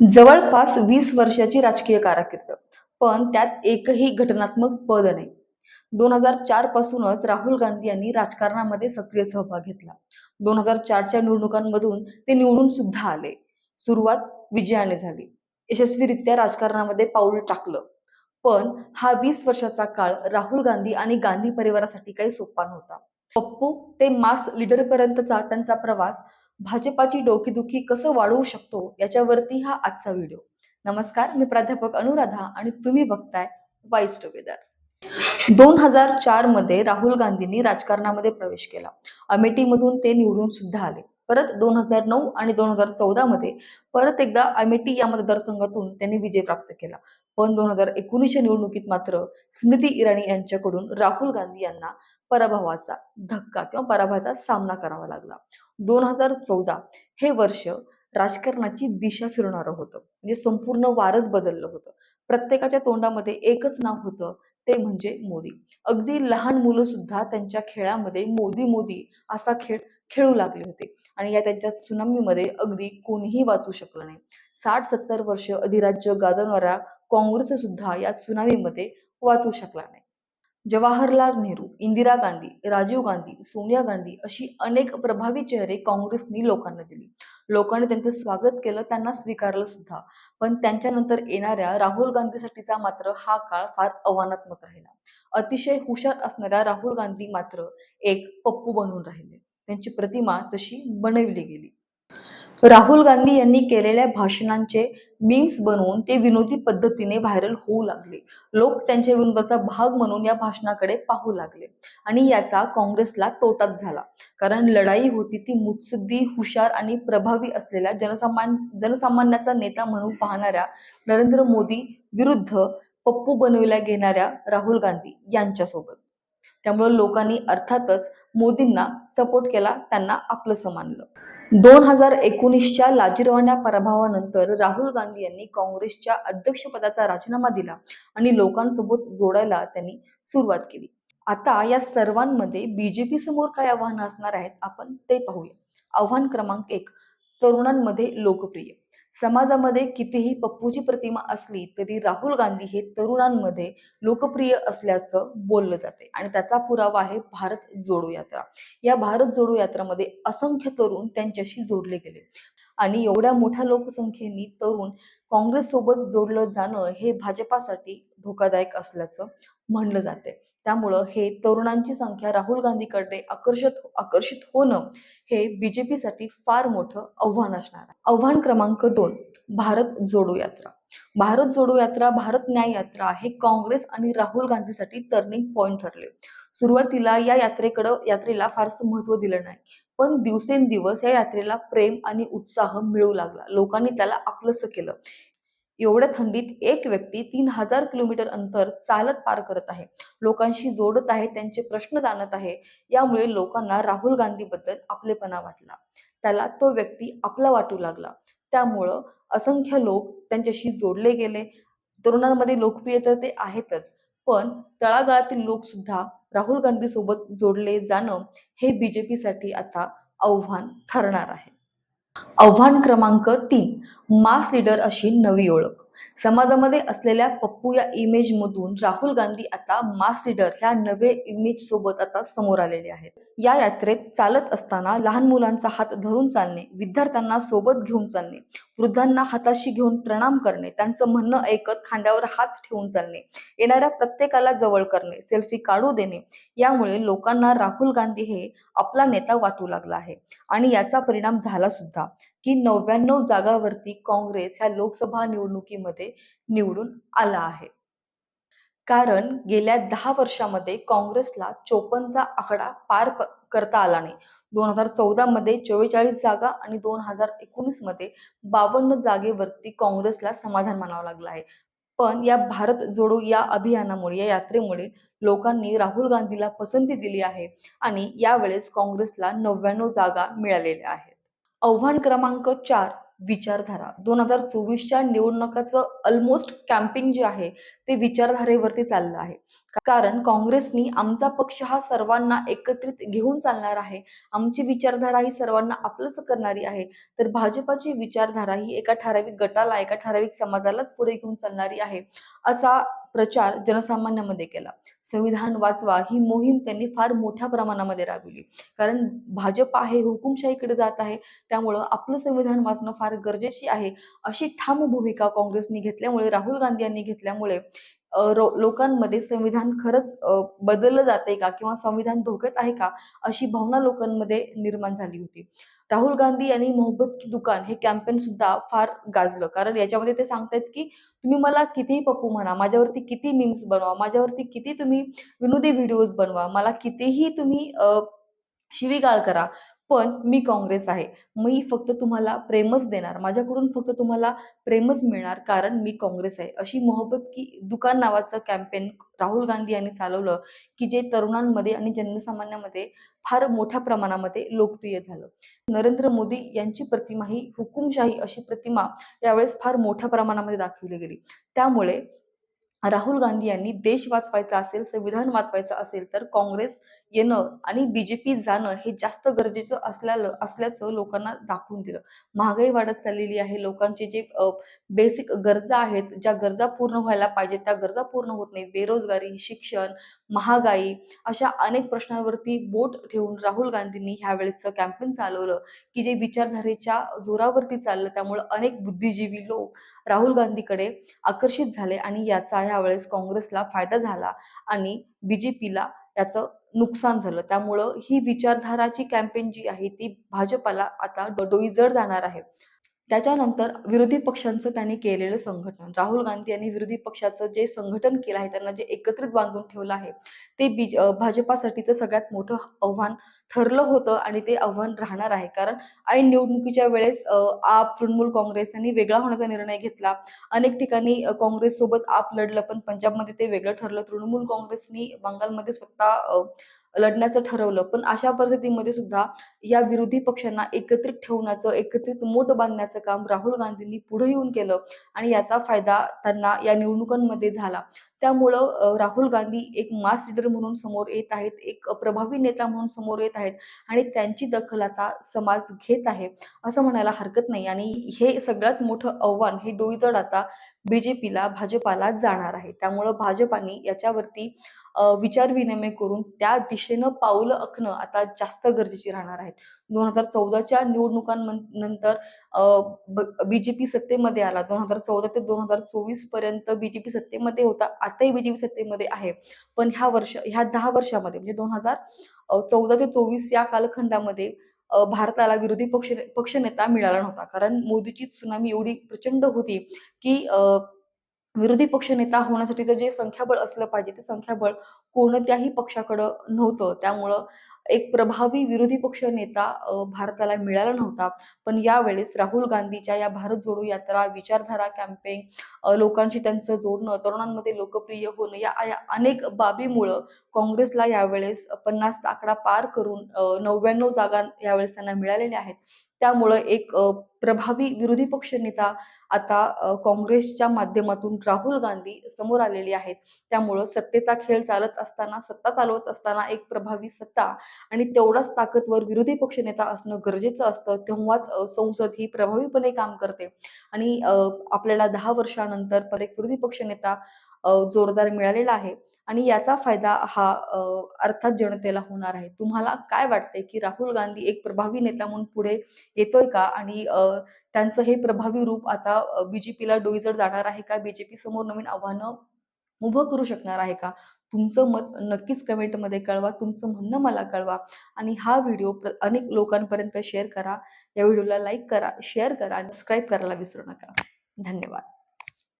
जवळपास वीस वर्षाची राजकीय कारकीर्द पण त्यात एकही घटनात्मक पद नाही. दोन हजार चार पासूनच राहुल गांधी यांनी राजकारणामध्ये सक्रिय सहभाग घेतला. दोन हजार चारच्या निवडणुकांमधून ते निवडून सुद्धा आले. सुरुवात विजयाने झाली. यशस्वीरित्या राजकारणामध्ये पाऊल टाकलं. पण हा वीस वर्षाचा काळ राहुल गांधी आणि गांधी परिवारासाठी काही सोपा नव्हता. पप्पू ते मास लिडरपर्यंतचा त्यांचा प्रवास भाजपाची डोकेदुखी कसं वाढवू शकतो याच्यावरती हा आजचा व्हिडिओ नमस्कार मी प्राध्यापक अनुराधा आणि तुम्ही बघताय वाईस टुगेदर दोन हजार चारमध्ये राहुल गांधींनी राजकारणामध्ये प्रवेश केला. अमेठीमधून ते निवडून सुद्धा आले. परत दोन हजार नऊ आणि दोन हजार चौदा मध्ये परत एकदा अमेठी या मतदारसंघातून त्यांनी विजय प्राप्त केला. पण दोन हजार एकोणीसच्या निवडणुकीत मात्र स्मृती इराणी यांच्याकडून राहुल गांधी यांना पराभवाचा धक्का किंवा पराभवाचा सामना करावा लागला. दोन हजार चौदा हे वर्ष राजकारणाची दिशा फिरणारं होतं. म्हणजे संपूर्ण वारच बदललं होतं. प्रत्येकाच्या तोंडामध्ये एकच नाव होतं ते म्हणजे मोदी. अगदी लहान मुलं सुद्धा त्यांच्या खेळामध्ये मोदी मोदी असा खेळ खेळू लागले होते. आणि या त्यांच्या सुनामीमध्ये अगदी कोणीही वाचू शकलं नाही. साठ सत्तर वर्ष अधिराज्य गाजवणाऱ्या काँग्रेस सुद्धा या सुनावीमध्ये वाचू शकला नाही. जवाहरलाल नेहरू इंदिरा गांधी राजीव गांधी सोनिया गांधी अशी अनेक प्रभावी चेहरे काँग्रेसनी लोकांना दिली. लोकांनी त्यांचं स्वागत केलं त्यांना स्वीकारलं सुद्धा. पण त्यांच्यानंतर येणाऱ्या राहुल गांधीसाठीचा मात्र हा काळ फार आव्हानात्मक राहिला. अतिशय हुशार असणाऱ्या राहुल गांधी मात्र एक पप्पू बनून राहिले. त्यांची प्रतिमा तशी बनविली गेली. राहुल गांधी यांनी केलेल्या भाषणांचे मीम्स बनवून ते विनोदी पद्धतीने व्हायरल होऊ लागले. लोक त्यांच्या विनोदाचा भाग म्हणून या भाषणाकडे पाहू लागले आणि याचा काँग्रेसला तोटाच झाला. कारण लढाई होती ती मुत्सद्दी हुशार आणि प्रभावी असलेल्या जनसामान्य जनसामान्याचा नेता म्हणून पाहणाऱ्या नरेंद्र मोदी विरुद्ध पप्पू बनविल्या घेणाऱ्या राहुल गांधी यांच्यासोबत. त्यामुळे लोकांनी अर्थातच मोदींना सपोर्ट केला त्यांना आपलंसं मानलं दोन हजार एकोणीसच्या लाजिरवाण्या पराभवानंतर राहुल गांधी यांनी काँग्रेसच्या अध्यक्षपदाचा राजीनामा दिला आणि लोकांसोबत जोडायला त्यांनी सुरुवात केली. आता या सर्वांमध्ये बीजेपी समोर काय आव्हानं असणार आहेत आपण ते पाहूया. आव्हान क्रमांक एक तरुणांमध्ये लोकप्रिय. समाजामध्ये कितीही पप्पूची प्रतिमा असली तरी राहुल गांधी हे तरुणांमध्ये लोकप्रिय असल्याचं बोललं जाते. आणि त्याचा पुरावा आहे भारत जोडो यात्रा. या भारत जोडो यात्रामध्ये असंख्य तरुण त्यांच्याशी जोडले गेले. आणि एवढ्या मोठ्या लोकसंख्येने तरुण काँग्रेस सोबत जोडलं जाणं हे भाजपासाठी धोकादायक असल्याचं म्हणलं जाते. त्यामुळं हे तरुणांची संख्या राहुल गांधीकडे आकर्षित हो- आकर्षित होणं हे बीजेपीसाठी फार मोठं आव्हान असणार आहे. आव्हान क्रमांक दोन भारत जोडो यात्रा. भारत जोडो यात्रा भारत न्याय यात्रा हे काँग्रेस आणि राहुल गांधीसाठी टर्निंग पॉइंट ठरले. सुरुवातीला या यात्रेकडं यात्रेला फारसं महत्त्व दिलं नाही. पण दिवसेंदिवस या यात्रेला प्रेम आणि उत्साह मिळू लागला. लोकांनी त्याला आपलंसं केलं. एवढ्या थंडीत एक व्यक्ती तीन हजार किलोमीटर अंतर चालत पार करत आहे. लोकांशी जोडत आहे त्यांचे प्रश्न जाणत आहे. यामुळे लोकांना राहुल गांधीबद्दल आपलेपणा वाटला. त्याला तो व्यक्ती आपला वाटू लागला. त्यामुळं असंख्य लोक त्यांच्याशी जोडले गेले. तरुणांमध्ये लोकप्रियता ते आहेतच. पण तळागाळातील लोक सुद्धा राहुल गांधी सोबत जोडले जाणं हे बीजेपीसाठी आता आव्हान ठरणार आहे. आव्हान क्रमांक तीन मास लीडर अशी नवी ओळख. समाजामध्ये असलेल्या पप्पू या इमेज मधून राहुल गांधी आता मास लिडर ह्या नवे इमेज सोबत आता समोर आलेले आहेत. या यात्रेत चालत असताना लहान मुलांचा हात धरून चालणे विद्यार्थ्यांना सोबत घेऊन चालणे वृद्धांना हाताशी घेऊन प्रणाम करणे त्यांचं म्हणणं ऐकत खांद्यावर हात ठेवून चालणे येणाऱ्या प्रत्येकाला जवळ करणे सेल्फी काढू देणे यामुळे लोकांना राहुल गांधी हे आपला नेता वाटू लागला आहे. आणि याचा परिणाम झाला सुद्धा. की नव्याण्णव जागावरती काँग्रेस ह्या लोकसभा निवडणुकीमध्ये निवडून आला आहे. कारण गेल्या दहा वर्षामध्ये काँग्रेसला चोपन्नचा आकडा पार करता आला नाही. दोन हजार चौदा मध्ये चव्वेचाळीस जागा आणि दोन हजार एकोणीसमध्ये बावन्न जागेवरती काँग्रेसला समाधान मानावं लागलं आहे. पण या भारत जोडो या अभियानामुळे या यात्रेमुळे लोकांनी राहुल गांधीला पसंती दिली आहे आणि यावेळेस काँग्रेसला नव्याण्णव जागा मिळालेल्या आहेत. आव्हान क्रमांक चार विचारधारा. दोन हजार चोवीसच्या निवडणुकाचं ऑलमोस्ट कॅम्पिंग जे आहे ते विचारधारेवरती चाललं आहे. कारण काँग्रेसनी आमचा पक्ष हा सर्वांना एकत्रित घेऊन चालणार आहे. आमची विचारधारा ही सर्वांना आपलंच करणारी आहे. तर भाजपाची विचारधारा ही एका ठराविक गटाला एका ठराविक समाजालाच पुढे घेऊन चालणारी आहे असा प्रचार जनसामान्यामध्ये केला. संविधान वाचवा ही मोहीम त्यांनी फार मोठ्या प्रमाणामध्ये राबविली. कारण भाजप आहे हुकुमशाहीकडे जात आहे त्यामुळं आपलं संविधान वाचणं फार गरजेची आहे अशी ठाम भूमिका काँग्रेसने घेतल्यामुळे राहुल गांधी यांनी घेतल्यामुळे लोकांमध्ये संविधान खरंच बदललं जाते का? किंवा संविधान धोक्यात आहे का? अशी भावना लोकांमध्ये निर्माण झाली होती. राहुल गांधी यांनी मोहब्बत की दुकान हे कॅम्पेन सुद्धा फार गाजलं. कारण याच्यामध्ये ते सांगतायत की तुम्ही मला कितीही पप्पू म्हणा माझ्यावरती किती मीम्स बनवा माझ्यावरती किती तुम्ही विनोदी व्हिडिओज बनवा मला कितीही तुम्ही शिवीगाळ करा पण मी काँग्रेस आहे. मी फक्त तुम्हाला प्रेमच देणार. माझ्याकडून फक्त तुम्हाला प्रेमच मिळणार कारण मी काँग्रेस आहे. अशी मोहब्बत की दुकान नावाचं कॅम्पेन राहुल गांधी यांनी चालवलं की जे तरुणांमध्ये आणि जनसामान्यामध्ये फार मोठ्या प्रमाणामध्ये लोकप्रिय झालं. नरेंद्र मोदी यांची प्रतिमा ही हुकुमशाही अशी प्रतिमा यावेळेस फार मोठ्या प्रमाणामध्ये दाखवली गेली. त्यामुळे राहुल गांधी यांनी देश वाचवायचा असेल संविधान वाचवायचं असेल तर काँग्रेस येणं आणि बीजेपी जाणं हे जास्त गरजेचं असल्यालं असल्याचं लोकांना दाखवून दिलं. महागाई वाढत चाललेली आहे. लोकांचे जे बेसिक गरजा आहेत ज्या गरजा पूर्ण व्हायला पाहिजेत त्या गरजा पूर्ण होत नाहीत. बेरोजगारी शिक्षण महागाई अशा अनेक प्रश्नांवरती बोट ठेवून राहुल गांधींनी ह्यावेळेसचं कॅम्पेन चालवलं की जे विचारधारेच्या जोरावरती चाललं. त्यामुळं अनेक बुद्धिजीवी लोक राहुल गांधीकडे आकर्षित झाले आणि याचा ह्यावेळेस काँग्रेसला फायदा झाला आणि बीजेपीला याचं नुकसान झालं. त्यामुळं ही विचारधाराची कॅम्पेन जी आहे ती भाजपाला आता डोईजड जाणार आहे. त्याच्यानंतर विरोधी पक्षांचं त्यांनी केलेलं संघटन. राहुल गांधी यांनी विरोधी पक्षाचं जे संघटन केलं आहे त्यांना जे एकत्रित बांधून ठेवलं आहे ते बी भाजपासाठी भाजपासाठीचं सगळ्यात मोठं आव्हान ठरलं होतं आणि ते आव्हान राहणार आहे. कारण ऐन निवडणुकीच्या वेळेस आप तृणमूल काँग्रेस यांनी वेगळा होण्याचा निर्णय घेतला. अनेक ठिकाणी काँग्रेस सोबत आप लढलं पण पंजाबमध्ये ते वेगळं ठरलं. तृणमूल काँग्रेसनी बंगालमध्ये स्वतः लढण्याचं ठरवलं. पण अशा परिस्थितीमध्ये सुद्धा या विरोधी पक्षांना एकत्रित ठेवण्याचं एकत्रित मोठ बांधण्याचं काम राहुल गांधींनी पुढे येऊन केलं आणि याचा फायदा त्यांना या निवडणुकांमध्ये झाला. त्यामुळं राहुल गांधी एक मास लिडर म्हणून समोर येत आहेत एक प्रभावी नेता म्हणून समोर येत आहेत आणि त्यांची दखल आता समाज घेत आहे असं म्हणायला हरकत नाही. आणि हे सगळ्यात मोठं आव्हान हे डोईजड आता बीजेपीला भाजपाला जाणार आहे. त्यामुळं भाजपाने याच्यावरती विचार विचारविनिमय करून त्या दिशेनं पावलं आखणं आता जास्त गरजेची राहणार आहेत. दोन हजार चौदाच्या निवडणुकांनंतर बीजेपी सत्तेमध्ये आला. दोन हजार चौदा ते दोन हजार चोवीसपर्यंत बीजेपी सत्तेमध्ये होता. आताही बीजेपी सत्तेमध्ये आहे. पण ह्या वर्ष ह्या दहा वर्षामध्ये म्हणजे दोन हजार चौदा ते चोवीस या कालखंडामध्ये भारताला विरोधी पक्ष पक्षनेता मिळाला नव्हता. कारण मोदीची सुनामी एवढी प्रचंड होती की विरोधी पक्षनेता होण्यासाठीचं जे संख्याबळ असलं पाहिजे ते संख्याबळ कोणत्याही पक्षाकडं नव्हतं. त्यामुळं एक प्रभावी विरोधी पक्ष नेता भारताला मिळाला नव्हता. पण यावेळेस राहुल गांधीच्या या भारत जोडो यात्रा विचारधारा कॅम्पेन लोकांशी त्यांचं जोडणं तरुणांमध्ये लोकप्रिय होणं या या अनेक बाबीमुळं काँग्रेसला यावेळेस पन्नास आकडा पार करून नव्याण्णव जागा यावेळेस त्यांना मिळालेल्या आहेत. त्यामुळं एक प्रभावी विरोधी पक्ष नेता आता काँग्रेसच्या माध्यमातून राहुल गांधी समोर आलेली आहेत. त्यामुळं सत्तेचा खेळ चालत असताना सत्ता चालवत असताना एक प्रभावी सत्ता आणि तेवढाच ताकदवर विरोधी पक्षनेता असणं गरजेचं असतं. तेव्हाच संसद ही प्रभावीपणे काम करते. आणि आपल्याला दहा वर्षानंतर परत एक विरोधी पक्षनेता नेता जोरदार मिळालेला आहे. आणि याचा फायदा हा अर्थात जनतेला होणार आहे. तुम्हाला काय वाटतंय की राहुल गांधी एक प्रभावी नेता म्हणून पुढे येतोय का? आणि त्यांचं हे प्रभावी रूप आता बीजेपीला डोईजड जाणार आहे का? बीजेपी समोर नवीन आव्हानं उभं करू शकणार आहे का? तुमचं मत नक्कीच कमेंटमध्ये कळवा तुमचं म्हणणं मला कळवा. आणि हा व्हिडिओ प्र अनेक लोकांपर्यंत शेअर करा. या व्हिडिओला लाईक करा शेअर करा आणि सबस्क्राईब करायला विसरू नका. धन्यवाद.